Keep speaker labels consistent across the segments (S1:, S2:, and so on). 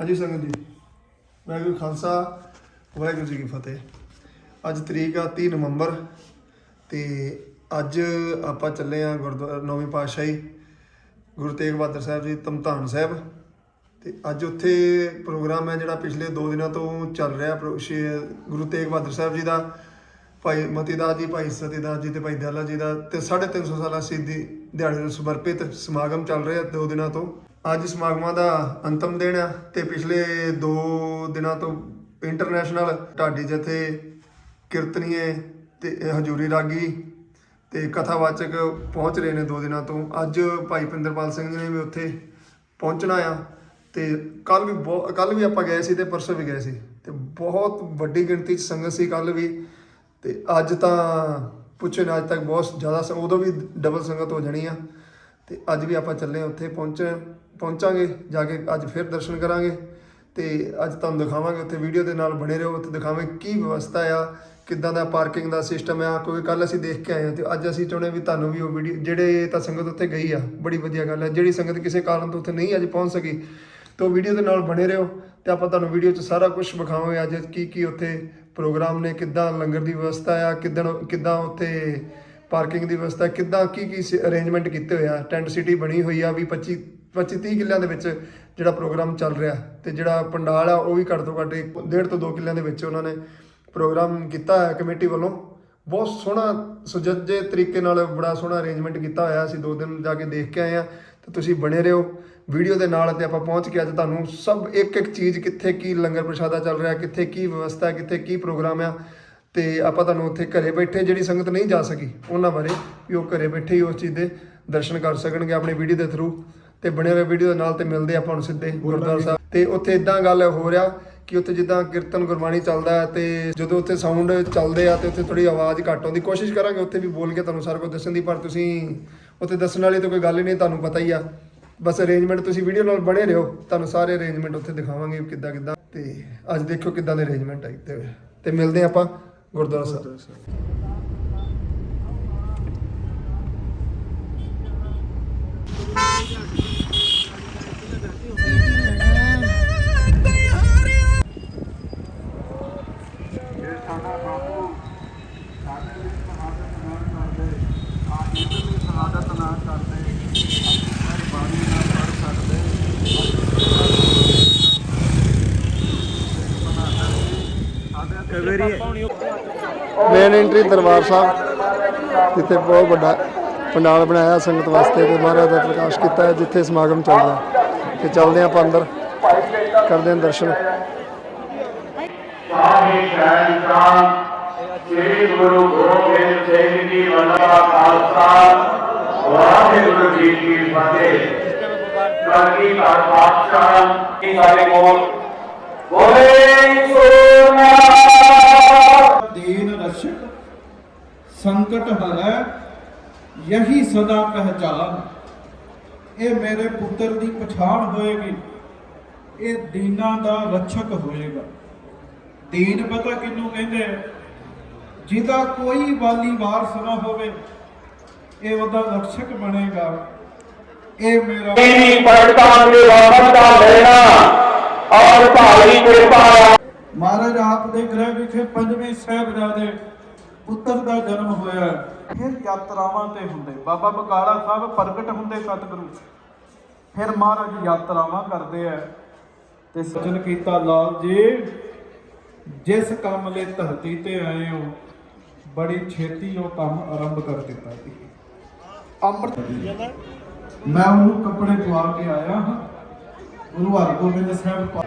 S1: ਹਾਂਜੀ ਸੰਗਤ ਜੀ, ਵਾਹਿਗੁਰੂ ਖਾਲਸਾ, ਵਾਹਿਗੁਰੂ ਜੀ ਕੀ ਫਤਿਹ। ਅੱਜ ਤਰੀਕ ਆ 30 ਨਵੰਬਰ ਤੇ ਅੱਜ ਆਪਾਂ ਚੱਲੇ ਆ ਗੁਰਦੁਆਰਾ, ਨੌਵੀਂ ਪਾਤਸ਼ਾਹੀ, ਗੁਰੂ ਤੇਗ ਬਹਾਦਰ ਸਾਹਿਬ ਜੀ ਤਮਤਾਨ ਸਾਹਿਬ। ਤੇ ਅੱਜ ਉੱਥੇ ਪ੍ਰੋਗਰਾਮ ਹੈ ਜਿਹੜਾ ਪਿਛਲੇ 2 ਦਿਨਾਂ ਤੋਂ ਚੱਲ ਰਿਹਾ, ਪ੍ਰੋ- ਸ਼੍ਰੀ ਗੁਰੂ ਤੇਗ ਬਹਾਦਰ ਸਾਹਿਬ ਜੀ ਦਾ, ਭਾਈ ਮਤੀਦਾਸ ਜੀ, ਭਾਈ ਸਤੀਦਾਸ ਜੀ ਤੇ ਭਾਈ ਦਿਆਲਾ ਜੀ ਦਾ ਤੇ 350 ਸਾਲਾ ਸ਼ਹੀਦੀ ਦਿਹਾੜੇ ਨੂੰ ਸਮਰਪਿਤ ਸਮਾਗਮ ਚੱਲ ਰਿਹਾ ਦੋ ਦਿਨਾਂ ਤੋਂ। ਅੱਜ ਸਮਾਗਮਾਂ ਦਾ ਅੰਤਮ ਦਿਨ ਆ ਤੇ ਪਿਛਲੇ 2 ਦਿਨਾਂ ਤੋਂ ਇੰਟਰਨੈਸ਼ਨਲ ਢਾਡੀ ਜਥੇ ਕੀਰਤਨੀਏ ਤੇ ਹਜੂਰੀ ਰਾਗੀ ਤੇ ਕਥਾਵਾਚਕ ਪਹੁੰਚ ਰਹੇ ਨੇ ਦੋ ਦਿਨਾਂ ਤੋਂ। ਅੱਜ ਭਾਈ ਪਿੰਦਰਪਾਲ ਸਿੰਘ ਜੀ ਨੇ ਵੀ ਉੱਥੇ ਪਹੁੰਚਣਾ ਆ ਤੇ ਕੱਲ ਵੀ ਕੱਲ ਵੀ ਆਪਾਂ ਗਏ ਸੀ ਤੇ ਪਰਸੋਂ ਵੀ ਗਏ ਸੀ। ਤੇ ਬਹੁਤ ਵੱਡੀ ਗਿਣਤੀ ਚ ਸੰਗਤ ਸੀ ਕੱਲ ਵੀ ਤੇ ਅੱਜ ਤਾਂ ਪੁੱਛੇ ਨਾ, ਅੱਜ ਤੱਕ ਬਹੁਤ ਜ਼ਿਆਦਾ ਸ- ਉਦੋਂ ਵੀ ਡਬਲ ਸੰਗਤ ਹੋ ਜਾਣੀ ਆ। ਤੇ ਅੱਜ ਵੀ ਆਪਾਂ ਚੱਲੇ ਹਾਂ ਉੱਥੇ ਪਹੁੰਚ ਪਹੁੰਚਾਂਗੇ, ਜਾ ਕੇ ਅੱਜ ਫਿਰ ਦਰਸ਼ਨ ਕਰਾਂਗੇ ਤੇ ਅੱਜ ਤੁਹਾਨੂੰ ਦਿਖਾਵਾਂਗੇ, ਉੱਥੇ ਵੀਡੀਓ ਦੇ ਨਾਲ ਬਣੇ ਰਹੋ, ਉੱਥੇ ਦਿਖਾਵਾਂਗੇ ਕੀ ਵਿਵਸਥਾ ਆ, ਕਿੱਦਾਂ ਦਾ ਪਾਰਕਿੰਗ ਦਾ ਸਿਸਟਮ ਆ ਕੋਈ ਕੱਲ ਅਸੀਂ ਦੇਖ ਕੇ ਆਏ ਹਾਂ ਤੇ ਅੱਜ ਅਸੀਂ ਚਾਹੁੰਦੇ ਵੀ ਤੁਹਾਨੂੰ ਵੀ ਉਹ ਵੀਡੀਓ ਜਿਹੜੇ ਤਾਂ ਸੰਗਤ ਉੱਥੇ ਗਈ ਆ, ਬੜੀ ਵਧੀਆ ਗੱਲ ਹੈ ਜਿਹੜੀ ਸੰਗਤ ਕਿਸੇ ਕਾਰਨ ਤੋਂ ਉੱਥੇ ਨਹੀਂ ਅੱਜ ਪਹੁੰਚ ਸਕੀ, ਤੇ ਉਹ ਵੀਡੀਓ ਦੇ ਨਾਲ ਬਣੇ ਰਹੋ ਤੇ ਆਪਾਂ ਤੁਹਾਨੂੰ ਵੀਡੀਓ 'ਚ ਸਾਰਾ ਕੁਝ ਵਿਖਾਵਾਂਗੇ ਅੱਜ, ਕੀ ਕੀ ਉੱਥੇ ਪ੍ਰੋਗਰਾਮ ਨੇ, ਕਿੱਦਾਂ ਲੰਗਰ ਦੀ ਵਿਵਸਥਾ ਆ ਕਿੱਦਾਂ ਕਿੱਦਾਂ ਉੱਥੇ ਪਾਰਕਿੰਗ ਦੀ ਵਿਵਸਥਾ, ਕਿੱਦਾਂ ਕੀ ਕੀ ਅਰੇਂਜਮੈਂਟ ਕੀਤੇ ਹੋਏ ਆ ਟੈਂਟ ਸਿਟੀ ਬਣੀ ਹੋਈ ਆ ਵੀ 25 25 30 ਕਿੱਲਿਆਂ ਦੇ ਵਿੱਚ ਜਿਹੜਾ ਪ੍ਰੋਗਰਾਮ ਚੱਲ ਰਿਹਾ ਤੇ ਜਿਹੜਾ ਪੰਡਾਲ ਆ, ਉਹ ਵੀ ਘੱਟ ਤੋਂ ਘੱਟ ਇੱਕ- ਡੇਢ ਤੋਂ 2 ਕਿੱਲਿਆਂ ਦੇ ਵਿੱਚ ਉਹਨਾਂ ਨੇ ਪ੍ਰੋਗਰਾਮ ਕੀਤਾ ਹੈ ਕਮੇਟੀ ਵੱਲੋਂ। ਬਹੁਤ ਸੋਹਣਾ ਸੁਜੱਜੇ ਤਰੀਕੇ ਨਾਲ ਬੜਾ ਸੋਹਣਾ ਅਰੇਂਜਮੈਂਟ ਕੀਤਾ ਹੋਇਆ। ਅਸੀਂ ਦੋ ਦਿਨ ਜਾ ਕੇ ਦੇਖ ਕੇ ਆਏ ਆ ਤੇ ਤੁਸੀਂ ਬਣੇ ਰਹੋ। ਵੀਡੀਓ ਦੇ ਨਾਲ ਤੇ ਆਪਾਂ ਪਹੁੰਚ ਕੇ ਅੱਜ ਤੁਹਾਨੂੰ। ਸਭ ਇੱਕ ਇੱਕ ਚੀਜ਼ ਕਿੱਥੇ ਕੀ ਲੰਗਰ ਪ੍ਰਸ਼ਾਦਾ ਚੱਲ ਰਿਹਾ, ਕਿੱਥੇ ਕੀ ਵਿਵਸਥਾ ਕਿੱਥੇ ਕੀ ਪ੍ਰੋਗਰਾਮ ਆ ਤੇ ਆਪਾਂ ਤੁਹਾਨੂੰ ਉੱਥੇ ਘਰੇ ਬੈਠੇ ਜਿਹੜੀ ਸੰਗਤ ਨਹੀਂ ਜਾ ਸਕੀ, ਉਹਨਾਂ ਬਾਰੇ ਵੀ ਉਹ ਘਰੇ ਬੈਠੇ ਹੀ ਉਸ ਚੀਜ਼ ਦੇ ਦਰਸ਼ਨ ਕਰ ਸਕਣਗੇ ਆਪਣੀ ਵੀਡੀਓ ਦੇ ਥਰੂ ਤੇ ਬਣੇ ਹੋਏ ਵੀਡੀਓ ਦੇ ਨਾਲ ਤੇ ਮਿਲਦੇ ਆਪਾਂ ਹੁਣ ਸਿੱਧੇ ਗੁਰਦੁਆਰਾ ਸਾਹਿਬ। ਤੇ ਉੱਥੇ ਇਦਾਂ ਗੱਲ ਹੋ ਰਿਹਾ ਕਿ ਉੱਥੇ ਜਿੱਦਾਂ ਕੀਰਤਨ ਗੁਰਬਾਣੀ ਚੱਲਦਾ ਹੈ ਤੇ ਜਦੋਂ ਉੱਥੇ ਸਾਊਂਡ ਚੱਲਦੇ ਆ ਤੇ ਉੱਥੇ ਥੋੜੀ ਆਵਾਜ਼ ਘੱਟ ਆਉਂਦੀ। ਕੋਸ਼ਿਸ਼ ਕਰਾਂਗੇ ਉੱਥੇ ਵੀ ਬੋਲ ਕੇ ਤੁਹਾਨੂੰ ਸਾਰਾ ਕੁਝ ਦੱਸਣ ਦੀ ਪਰ ਤੁਸੀਂ ਉੱਥੇ ਦੱਸਣ ਵਾਲੀ ਤਾਂ ਕੋਈ ਗੱਲ ਹੀ ਨਹੀਂ ਤੁਹਾਨੂੰ ਪਤਾ ਹੀ ਆ। ਬਸ ਅਰੇਂਜਮੈਂਟ ਤੁਸੀਂ ਵੀਡੀਓ ਨਾਲ ਬਣੇ ਰਹੋ। ਤੁਹਾਨੂੰ ਸਾਰੇ ਅਰੇਂਜਮੈਂਟ ਉੱਥੇ ਦਿਖਾਵਾਂਗੇ ਕਿੱਦਾਂ ਕਿੱਦਾਂ। ਤੇ ਅੱਜ ਦੇਖੋ ਕਿੱਦਾਂ ਦੇ ਅਰੇਂਜਮੈਂਟ ਆ ਕੀਤੇ ਹੋਏ ਤੇ ਮਿਲਦੇ ਆਪਾਂ ਗੁਰਦੁਆਰਾ ਸਾਹਿਬ। ਮੇਨ ਐਂਟਰੀ ਦਰਬਾਰ ਸਾਹਿਬ ਜਿੱਥੇ ਬਹੁਤ ਵੱਡਾ ਪੰਡਾਲ ਬਣਾਇਆ ਸੰਗਤ ਵਾਸਤੇ ਤੇ ਮਹਾਰਾਜ ਦਾ ਪ੍ਰਕਾਸ਼ ਕੀਤਾ ਹੈ ਜਿੱਥੇ ਸਮਾਗਮ ਚੱਲਦਾ ਤੇ ਚੱਲਦੇ ਆਪਾਂ ਅੰਦਰ ਕਰਦੇ ਹਾਂ ਦਰਸ਼ਨ।
S2: ਸਾਹਿਬ ਸਹਿਜਾਨ ਸ੍ਰੀ ਗੁਰੂ ਗੋਬਿੰਦ ਸਿੰਘ ਜੀ ਵੱਲੋਂ ਖਾਲਸਾ ਵਾਹਿਗੁਰੂ ਜੀ ਕੀ ਫਤਿਹ। ਕਲਗੀ ਘਰ ਪਾਤਸ਼ਾਹ ਜੀ ਸਾਡੇ ਕੋਲ
S3: दीन रक्षक संकट हरै यही सदा पहचान ਇਹ ਮੇਰੇ ਪੁੱਤਰ ਦੀ ਪਛਾਣ ਹੋਏਗੀ ਇਹ ਦੀਨਾਂ ਦਾ ਰੱਖਕ ਹੋਏਗਾ ਦੀਨ ਪਤਾ ਕਿਹਨੂੰ ਕਹਿੰਦੇ ਆ? ਜਿਹਦਾ ਕੋਈ ਵਾਲੀ ਵਾਰਸ ਨਾ ਹੋਵੇ ਇਹ ਉਹਦਾ ਰੱਖਕ ਬਣੇਗਾ ਇਹ ਮੇਰਾ
S2: ਤੇਰੀ ਪੜਤਾਂ ਦੇ ਵਾਪਸ ਦਾ ਲੈਣਾ ਔਰ ਭਾਈ ਕਿਰਪਾ
S3: ਮਹਾਰਾਜ, ਆਪ ਦੇ ਗ੍ਰਹਿ ਵਿਖੇ ਪੰਜਵੇਂ ਸਾਹਿਬਜ਼ਾਦੇ ਪੁੱਤਰ ਦਾ ਜਨਮ ਹੋਇਆ ਫਿਰ ਯਾਤਰਾਵਾਂ ਤੇ ਹੁੰਦੇ, ਬਾਬਾ ਬਕਾਲਾ ਸਾਹਿਬ ਪ੍ਰਗਟ ਹੁੰਦੇ ਸਤਿਗੁਰੂ। ਫਿਰ ਮਹਾਰਾਜ ਯਾਤਰਾਵਾਂ ਕਰਦੇ ਆ ਤੇ ਸਜਨ ਕੀਤਾ, ਲਾਲ ਜੀ, ਜਿਸ ਕੰਮ ਲਈ ਧਰਤੀ ਤੇ ਆਏ ਹੋ, ਬੜੀ ਛੇਤੀ ਉਹ ਕੰਮ ਆਰੰਭ ਕਰ ਦਿੱਤਾ ਸੀ ਅੰਮ੍ਰਿਤ ਮੈਂ ਉਹਨੂੰ ਕੱਪੜੇ ਪਵਾ ਕੇ ਆਇਆ ਹਾਂ। ਗੁਰੂ ਹਰਗੋਬਿੰਦ ਸਾਹਿਬ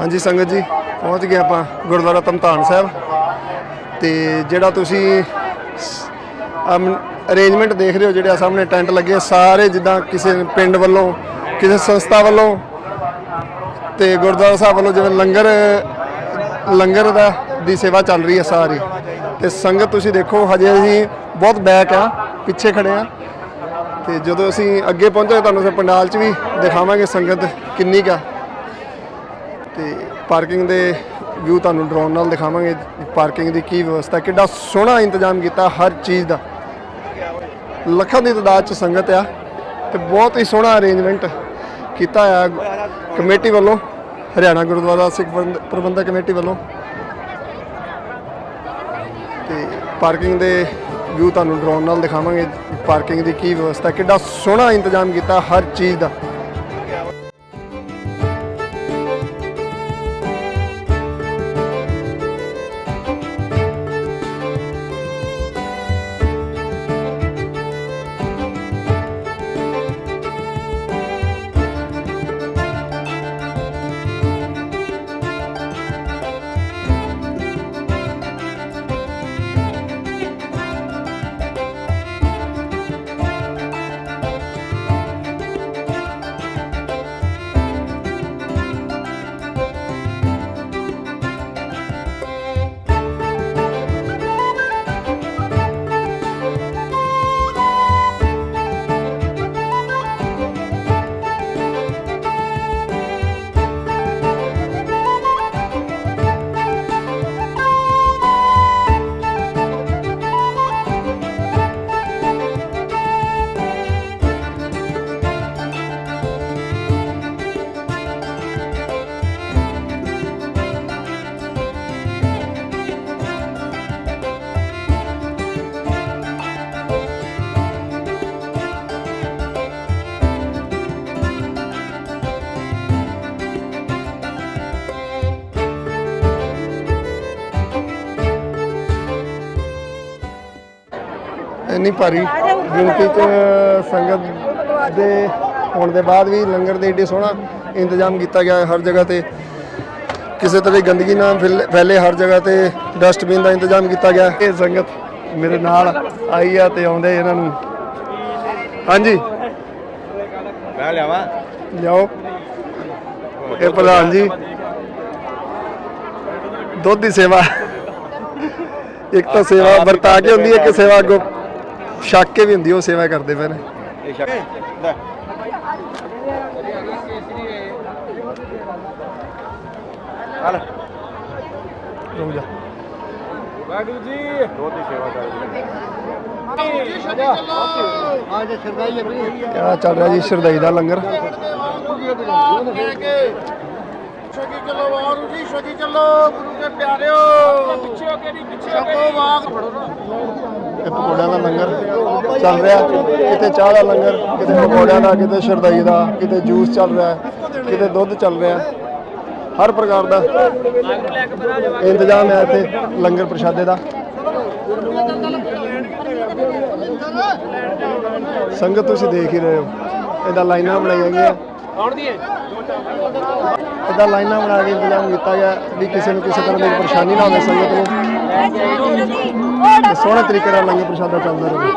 S1: ਹਾਂਜੀ ਸੰਗਤ ਜੀ, ਪਹੁੰਚ ਗਏ ਆਪਾਂ ਗੁਰਦੁਆਰਾ ਤਮਤਾਨ ਸਾਹਿਬ। ਤੇ ਜਿਹੜਾ ਤੁਸੀਂ ਅਰੇਂਜਮੈਂਟ ਦੇਖ ਰਹੇ ਹੋ, ਜਿਹੜੇ ਆ ਸਾਹਮਣੇ ਟੈਂਟ ਲੱਗੇ, ਸਾਰੇ ਜਿੱਦਾਂ ਕਿਸੇ ਪਿੰਡ ਵੱਲੋਂ, ਕਿਸੇ ਸੰਸਥਾ ਵੱਲੋਂ ਤੇ ਗੁਰਦੁਆਰਾ ਸਾਹਿਬ ਵੱਲੋਂ ਜਿਵੇਂ ਲੰਗਰ ਲੰਗਰ ਦਾ, ਦੀ ਸੇਵਾ ਚੱਲ ਰਹੀ ਹੈ ਸਾਰੀ। ਤੇ ਸੰਗਤ ਤੁਸੀਂ ਦੇਖੋ, ਹਜੇ ਅਸੀਂ ਬਹੁਤ ਬੈਕ ਆ, ਪਿੱਛੇ ਖੜੇ ਆ। ਤੇ ਜਦੋਂ ਅਸੀਂ ਅੱਗੇ ਪਹੁੰਚਾਂਗੇ ਤੁਹਾਨੂੰ ਅਸੀਂ ਪੰਡਾਲ 'ਚ ਵੀ ਦਿਖਾਵਾਂਗੇ ਸੰਗਤ ਕਿੰਨੀ ਕਾ ਤੇ ਪਾਰਕਿੰਗ ਦੇ ਵਿਊ ਤੁਹਾਨੂੰ ਡਰੋਨ ਨਾਲ ਦਿਖਾਵਾਂਗੇ ਪਾਰਕਿੰਗ ਦੀ ਕੀ ਵਿਵਸਥਾ, ਕਿੱਡਾ ਸੋਹਣਾ ਇੰਤਜ਼ਾਮ ਕੀਤਾ ਹਰ ਚੀਜ਼ ਦਾ। ਲੱਖਾਂ ਦੀ ਤਾਦਾਦ ਚ ਸੰਗਤ ਆ ਤੇ ਬਹੁਤ ਹੀ ਸੋਹਣਾ ਅਰੇਂਜਮੈਂਟ ਕੀਤਾ ਆ ਕਮੇਟੀ ਵੱਲੋਂ, ਹਰਿਆਣਾ ਗੁਰਦੁਆਰਾ ਸਿੱਖ ਪ੍ਰਬੰਧਕ ਕਮੇਟੀ ਵੱਲੋਂ। ਤੇ ਪਾਰਕਿੰਗ ਦੇ ਵਿਊ ਤੁਹਾਨੂੰ ਡਰੋਨ ਨਾਲ ਦਿਖਾਵਾਂਗੇ ਪਾਰਕਿੰਗ ਦੀ ਕੀ ਵਿਵਸਥਾ, ਕਿੱਡਾ ਸੋਹਣਾ ਇੰਤਜ਼ਾਮ ਕੀਤਾ ਹਰ ਚੀਜ਼ ਦਾ। ਇੰਨੀ ਭਾਰੀ। ਗਿਣਤੀ ਚ ਸੰਗਤ ਦੇ ਹੋਣ ਦੇ ਬਾਅਦ ਵੀ ਲੰਗਰ ਦੇ ਏਡੇ ਸੋਹਣਾ ਇੰਤਜ਼ਾਮ ਕੀਤਾ ਗਿਆ ਹੈ ਹਰ ਜਗ੍ਹਾ ਤੇ। ਕਿਸੇ ਤਰ੍ਹਾਂ ਦੀ ਗੰਦਗੀ ਨਾ ਫੈਲ- ਹਰ ਜਗ੍ਹਾ ਤੇ ਡਸਟਬਿਨ ਦਾ ਇੰਤਜ਼ਾਮ ਕੀਤਾ ਗਿਆ। ਇਹ ਸੰਗਤ ਮੇਰੇ ਨਾਲ ਆਈ ਆ ਤੇ ਆਉਂਦੇ ਇਹਨਾਂ ਨੂੰ। ਹਾਂਜੀ।
S4: ਮੈਂ ਲਿਆਵਾਂ?
S1: ਲਿਆਓ। ਇਹ ਪ੍ਰਧਾਨ ਜੀ। ਦੁੱਧ ਦੀ ਸੇਵਾ। ਇੱਕ ਤਾਂ ਸੇਵਾ ਵਰਤਾ ਕੇ ਹੁੰਦੀ ਹੈ ਕਿ ਸੇਵਾ ਅੱਗੋਂ ਛੱਕ ਕੇ ਵੀ ਹੁੰਦੀ ਉਹ ਸੇਵਾ ਕਰਦੇ ਪਏ ਨੇ
S4: ਇਹ ਸ਼ੱਕ। ਲੈ। ਹਲ
S1: ਰੁਕ ਜਾ।
S4: ਵਾਹਿਗੁਰੂ ਜੀ। ਦੁੱਧ ਦੀ ਸੇਵਾ ਕਰਦੇ
S1: ਆ ਚੱਲ ਰਿਹਾ ਜੀ ਸ਼ਰਦਈ ਦਾ ਲੰਗਰ।
S4: ਛਕੀ ਚੱਲੋ ਵਾਹਿਗੁਰੂ ਜੀ ਛਕੀ ਚੱਲੋ ਗੁਰੂ ਦੇ ਪਿਆਰਿਓ। ਪਿੱਛੇ ਹੋ ਕੇ ਨਹੀਂ ਪਿੱਛੇ ਹੋ ਕੇ ਵਾਗ।
S1: ਇਹ ਪਕੌੜਿਆਂ ਦਾ ਲੰਗਰ ਚੱਲ ਰਿਹਾ। ਕਿਤੇ ਚਾਹ ਦਾ ਲੰਗਰ, ਕਿਤੇ ਪਕੌੜਿਆਂ ਦਾ, ਕਿਤੇ ਸ਼ਰਦਈ ਦਾ, ਕਿਤੇ ਜੂਸ ਚੱਲ ਰਿਹਾ, ਕਿਤੇ ਦੁੱਧ ਚੱਲ ਰਿਹਾ। ਹਰ ਪ੍ਰਕਾਰ ਦਾ ਇੰਤਜ਼ਾਮ ਹੈ ਇੱਥੇ ਲੰਗਰ ਪ੍ਰਸ਼ਾਦੇ ਦਾ। ਸੰਗਤ ਤੁਸੀਂ ਦੇਖ ਹੀ ਰਹੇ ਹੋ। ਇਹਦਾ ਲਾਈਨਾਂ ਬਣਾਈਆਂ ਗਈਆਂ। ਇਹਦਾ ਲਾਈਨਾਂ ਬਣਾ ਕੇ ਇੰਤਜ਼ਾਮ ਕੀਤਾ ਗਿਆ ਵੀ ਕਿਸੇ ਨੂੰ ਕਿਸੇ ਤਰ੍ਹਾਂ ਦੀ ਪਰੇਸ਼ਾਨੀ ਨਾ ਹੋਵੇ ਸੰਗਤ ਨੂੰ। ਤੇ ਸੋਹਣੇ ਤਰੀਕੇ ਨਾਲ ਲੰਗਰ ਪ੍ਰਸ਼ਾਦਾ ਚੱਲਦਾ ਰਹੇ।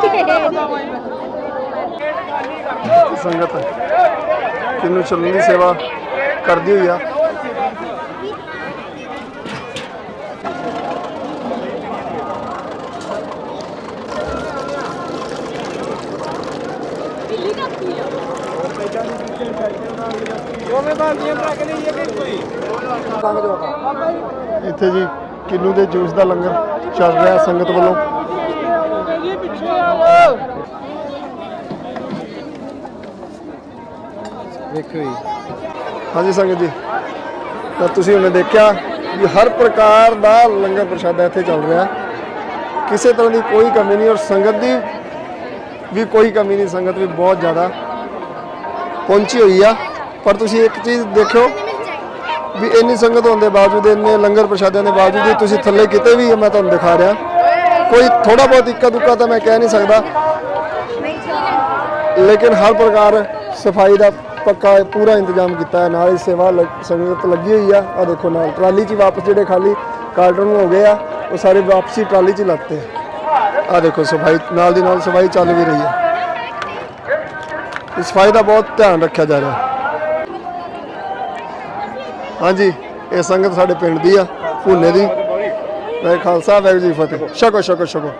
S1: ਸੰਗਤ, ਕਿੰਨੂੰ ਚੱਲਣ ਦੀ ਸੇਵਾ ਕਰਦੀ ਹੋਈ ਆ। ਇੱਥੇ ਜੀ ਕਿੰਨੂ ਦੇ ਜੂਸ ਦਾ ਲੰਗਰ ਚੱਲ ਰਿਹਾ ਸੰਗਤ ਵੱਲੋਂ।
S4: ਦੇਖੋ ਜੀ।
S1: ਹਾਂਜੀ ਸੰਗਤ ਜੀ ਤਾਂ ਤੁਸੀਂ ਉਹਨੇ ਦੇਖਿਆ ਵੀ ਹਰ ਪ੍ਰਕਾਰ ਦਾ ਲੰਗਰ ਪ੍ਰਸ਼ਾਦਾ ਇੱਥੇ ਚੱਲ ਰਿਹਾ ਕਿਸੇ ਤਰ੍ਹਾਂ ਦੀ ਕੋਈ ਕਮੀ ਨਹੀਂ ਔਰ ਸੰਗਤ ਦੀ ਵੀ ਕੋਈ ਕਮੀ ਨਹੀਂ ਸੰਗਤ ਵੀ ਬਹੁਤ ਜ਼ਿਆਦਾ ਪਹੁੰਚੀ ਹੋਈ ਆ। ਪਰ ਤੁਸੀਂ ਇੱਕ ਚੀਜ਼ ਦੇਖਿਓ ਵੀ ਇੰਨੀ ਸੰਗਤ ਹੋਣ ਦੇ ਬਾਵਜੂਦ, ਇੰਨੇ ਲੰਗਰ ਪ੍ਰਸ਼ਾਦਿਆਂ ਦੇ ਬਾਵਜੂਦ ਵੀ ਤੁਸੀਂ ਥੱਲੇ ਕਿਤੇ ਵੀ ਮੈਂ ਤੁਹਾਨੂੰ ਦਿਖਾ ਰਿਹਾ। ਕੋਈ ਥੋੜਾ ਬਹੁਤ ਇੱਕਾ ਦੁੱਕਾ ਤਾਂ ਮੈਂ ਕਹਿ ਨਹੀਂ ਸਕਦਾ। ਲੇਕਿਨ ਹਰ ਪ੍ਰਕਾਰ ਸਫ਼ਾਈ ਦਾ ਪੱਕਾ ਪੂਰਾ ਇੰਤਜ਼ਾਮ ਕੀਤਾ ਹੈ। ਨਾਲ ਹੀ ਸੇਵਾ ਲੱਗ- ਸੰਗਤ ਲੱਗੀ ਹੋਈ ਆ। ਆ ਦੇਖੋ ਨਾਲ, ਟਰਾਲੀ 'ਚ ਹੀ ਵਾਪਸ ਜਿਹੜੇ ਖਾਲੀ ਕਾਰਟਨ ਹੋ ਗਏ ਆ, ਉਹ ਸਾਰੇ ਵਾਪਸੀ ਟਰਾਲੀ 'ਚ ਹੀ ਲੱਤੇ ਆ। ਦੇਖੋ ਸਫ਼ਾਈ, ਨਾਲ ਦੀ ਨਾਲ ਸਫ਼ਾਈ ਚੱਲ ਵੀ ਰਹੀ ਹੈ। ਸਫ਼ਾਈ ਦਾ ਬਹੁਤ ਧਿਆਨ ਰੱਖਿਆ ਜਾ ਰਿਹਾ। ਹਾਂਜੀ, ਇਹ ਸੰਗਤ ਸਾਡੇ ਪਿੰਡ ਦੀ ਆ, ਭੁੰਨੇ ਦੀ। ਵਾਹਿਗੁਰੂ ਖਾਲਸਾ, ਵਾਹਿਗੁਰੂ ਜੀ ਫਤਿਹ। ਛਕੋ ਛਕੋ ਛਕੋ।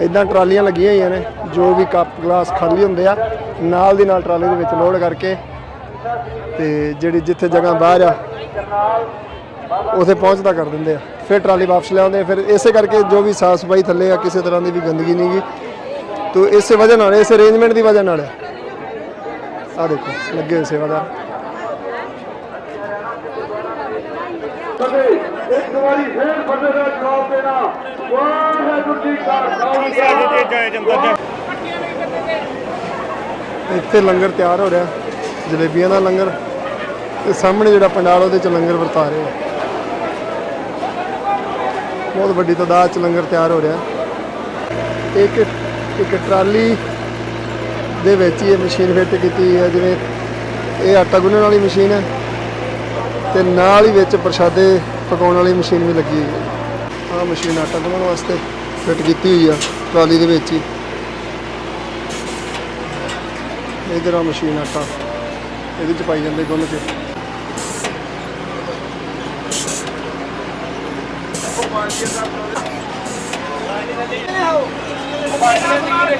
S1: ਇਦਾਂ ਟਰਾਲੀਆਂ ਲੱਗੀਆਂ ਹੋਈਆਂ ਨੇ, ਜੋ ਵੀ ਕੱਪ, ਗਲਾਸ ਖਾਲੀ ਹੁੰਦੇ ਆ, ਨਾਲ ਦੀ ਨਾਲ ਟਰਾਲੀ ਦੇ ਵਿੱਚ ਲੋਡ ਕਰਕੇ ਤੇ ਜਿਹੜੀ ਜਿੱਥੇ ਜਗ੍ਹਾ ਬਾਹਰ ਆ, ਉਥੇ ਪਹੁੰਚਦਾ ਕਰ ਦਿੰਦੇ ਆ। ਫਿਰ ਟਰਾਲੀ ਵਾਪਸ ਲਿਆਉਂਦੇ ਆ, ਫਿਰ ਇਸੇ ਕਰਕੇ ਜੋ ਵੀ ਸਾਫ਼ ਸਫ਼ਾਈ ਥੱਲੇ ਆ, ਕਿਸੇ ਤਰ੍ਹਾਂ ਦੀ ਵੀ ਗੰਦਗੀ ਨਹੀਂ ਗੀ ਤੋ ਇਸੇ ਵਜ੍ਹਾ ਨਾਲ ਇਸ ਅਰੇਂਜਮੈਂਟ ਦੀ ਵਜ੍ਹਾ ਨਾਲ। ਆ ਦੇਖੋ ਲੱਗੇ ਹੋਏ ਸੇਵਾਦਾਰ।
S3: ਇੱਕ ਵਾਰੀ ਫੇਰ ਫਤਿਹ ਦਾ ਜਵਾਬ ਦੇਣਾ। ਵਾਹਿਗੁਰੂ ਜੀ ਕਾ ਖਾਲਸਾ।
S1: ਇੱਥੇ ਲੰਗਰ ਤਿਆਰ ਹੋ ਰਿਹਾ ਜਲੇਬੀਆਂ ਦਾ ਲੰਗਰ। ਤੇ ਸਾਹਮਣੇ ਜਿਹੜਾ ਪੰਡਾਲ ਉਹਦੇ ਚ ਲੰਗਰ ਵਰਤਾ ਰਹੇ ਆ। ਬਹੁਤ ਵੱਡੀ ਤਾਦਾਦ ਚ ਲੰਗਰ ਤਿਆਰ ਹੋ ਰਿਹਾ। ਇੱਕ ਇੱਕ ਟਰਾਲੀ ਦੇ ਵਿੱਚ ਹੀ ਇਹ ਮਸ਼ੀਨ ਫਿੱਟ ਕੀਤੀ ਹੈ, ਜਿਵੇਂ ਇਹ ਆਟਾ ਗੁੰਨਣ ਵਾਲੀ ਮਸ਼ੀਨ ਹੈ ਤੇ ਨਾਲ ਹੀ ਵਿੱਚ ਪ੍ਰਸ਼ਾਦੇ ਪਕਾਉਣ ਵਾਲੀ ਮਸ਼ੀਨ ਵੀ ਲੱਗੀ ਹੋਈ ਹੈ। ਆਹ ਮਸ਼ੀਨ ਆਟਾ ਗੁੰਨਣ ਵਾਸਤੇ ਫਿੱਟ ਕੀਤੀ ਹੋਈ ਆ, ਟਰਾਲੀ ਦੇ ਵਿੱਚ ਹੀ। ਇਧਰ ਆ ਮਸ਼ੀਨ ਆਟਾ, ਇਹਦੇ ਚ ਪਾਈ ਜਾਂਦੇ ਗੁੰਨ ਕੇ।
S3: ਦਾਲ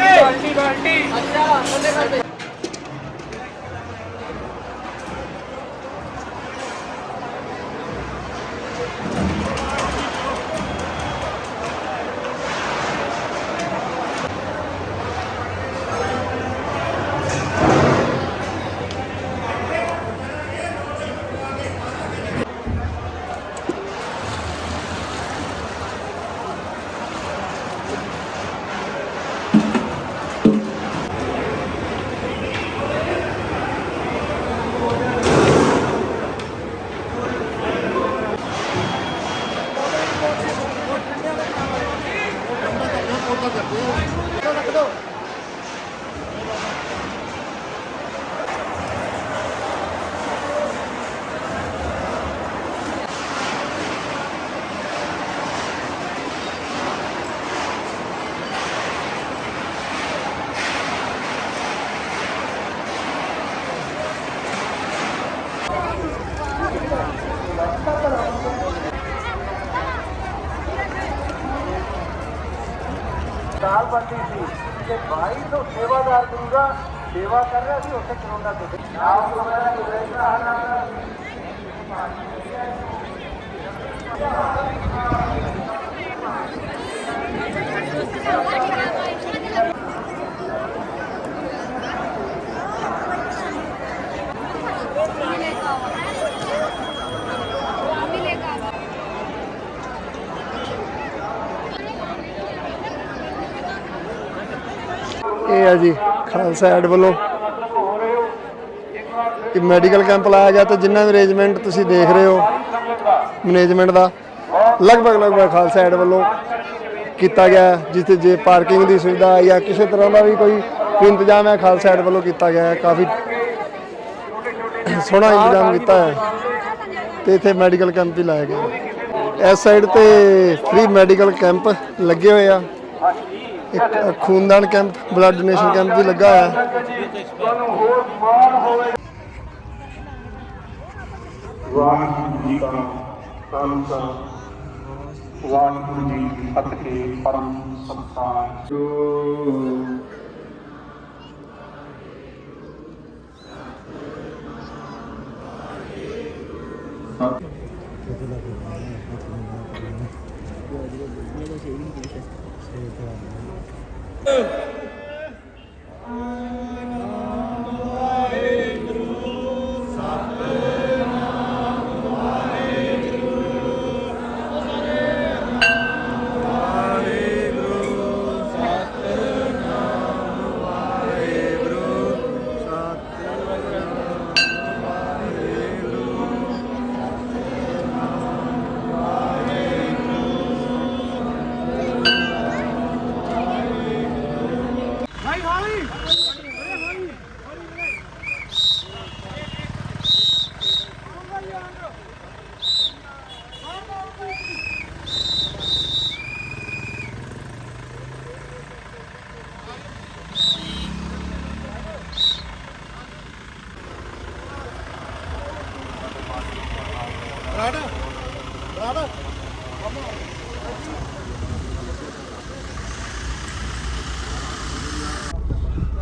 S3: ਬੰਦੀ ਸੀ। ਤੇ ਭਾਈ ਤੋਂ ਸੇਵਾਦਾਰ ਦੂਗਾ ਸੇਵਾ ਕਰ ਰਿਹਾ ਸੀ, ਉੱਥੇ ਕਰੋਨਾ ਤੇ ਆਪ ਤੋਂ ਮੇਰਾ ਗੁਰੇਸ਼ ਦਾ
S1: ਇਹ ਆ ਜੀ, ਖਾਲਸਾ ਐਡ ਵੱਲੋਂ। ਕਿ ਮੈਡੀਕਲ ਕੈਂਪ ਲਾਇਆ ਗਿਆ ਤੇ ਜਿੰਨਾ ਵੀ ਅਰੇਂਜਮੈਂਟ ਤੁਸੀਂ ਦੇਖ ਰਹੇ ਹੋ ਮੈਨੇਜਮੈਂਟ ਦਾ, ਲਗਭਗ ਲਗਭਗ ਖਾਲਸਾ ਐਡ ਵੱਲੋਂ ਕੀਤਾ ਗਿਆ ਜਿੱਥੇ ਜੇ ਪਾਰਕਿੰਗ ਦੀ ਸੁਵਿਧਾ ਜਾਂ ਕਿਸੇ ਤਰ੍ਹਾਂ ਦਾ ਵੀ ਕੋਈ ਇੰਤਜ਼ਾਮ ਹੈ, ਖਾਲਸਾ ਐਡ ਵੱਲੋਂ ਕੀਤਾ ਗਿਆ ਹੈ, ਕਾਫੀ ਸੋਹਣਾ ਇੰਤਜ਼ਾਮ ਕੀਤਾ ਹੈ। ਤੇ ਇੱਥੇ ਮੈਡੀਕਲ ਕੈਂਪ ਵੀ ਲਾਇਆ ਗਿਆ। ਇਸ ਸਾਈਡ ਤੇ ਫ੍ਰੀ ਮੈਡੀਕਲ ਕੈਂਪ ਲੱਗੇ ਹੋਏ ਆ। ਇੱਕ ਖੂਨਦਾਨ ਕੈਂਪ, ਬਲੱਡ ਡੋਨੇਸ਼ਨ ਕੈਂਪ ਵੀ ਲੱਗਾ ਹੋਇਆ। ਹੈ
S3: ਤੁਹਾਨੂੰ ਹੋਰ ਮਾਣ ਹੋਵੇ ਵਾਹਿਗੁਰੂ ਜੀ ਕਾ ਖਾਲਸਾ, ਵਾਹਿਗੁਰੂ ਜੀ ਕੀ ਫਤਿਹ। ਪਰਮ ਸਤਿਕਾਰ ਜੋ Böyle böyle böyle şey bir şey. Şey falan.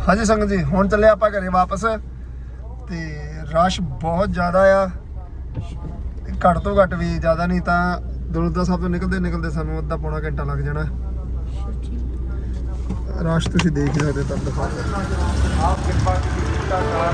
S1: ਹਾਂਜੀ ਸੰਗਤ ਜੀ, ਹੁਣ ਚੱਲੇ ਆਪਾਂ ਘਰੇ ਵਾਪਸ ਤੇ ਰਸ਼ ਬਹੁਤ ਜ਼ਿਆਦਾ ਆ। ਘੱਟ ਤੋਂ ਘੱਟ ਵੀ ਜ਼ਿਆਦਾ ਨਹੀਂ ਤਾਂ ਦਰੁੱਦਾ ਸਾਹਿਬ ਤੋਂ ਨਿਕਲਦੇ ਨਿਕਲਦੇ ਸਾਨੂੰ ਅੱਧਾ ਪੌਣਾ ਘੰਟਾ ਲੱਗ ਜਾਣਾ। ਰਸ਼ ਤੁਸੀਂ ਦੇਖ ਹੀ ਸਕਦੇ ਤਾਂ ਦਿਖਾ ਆਪ ਕਿਰਪਾ ਕੀਤੀ ਤਾਂ ਕਾਰ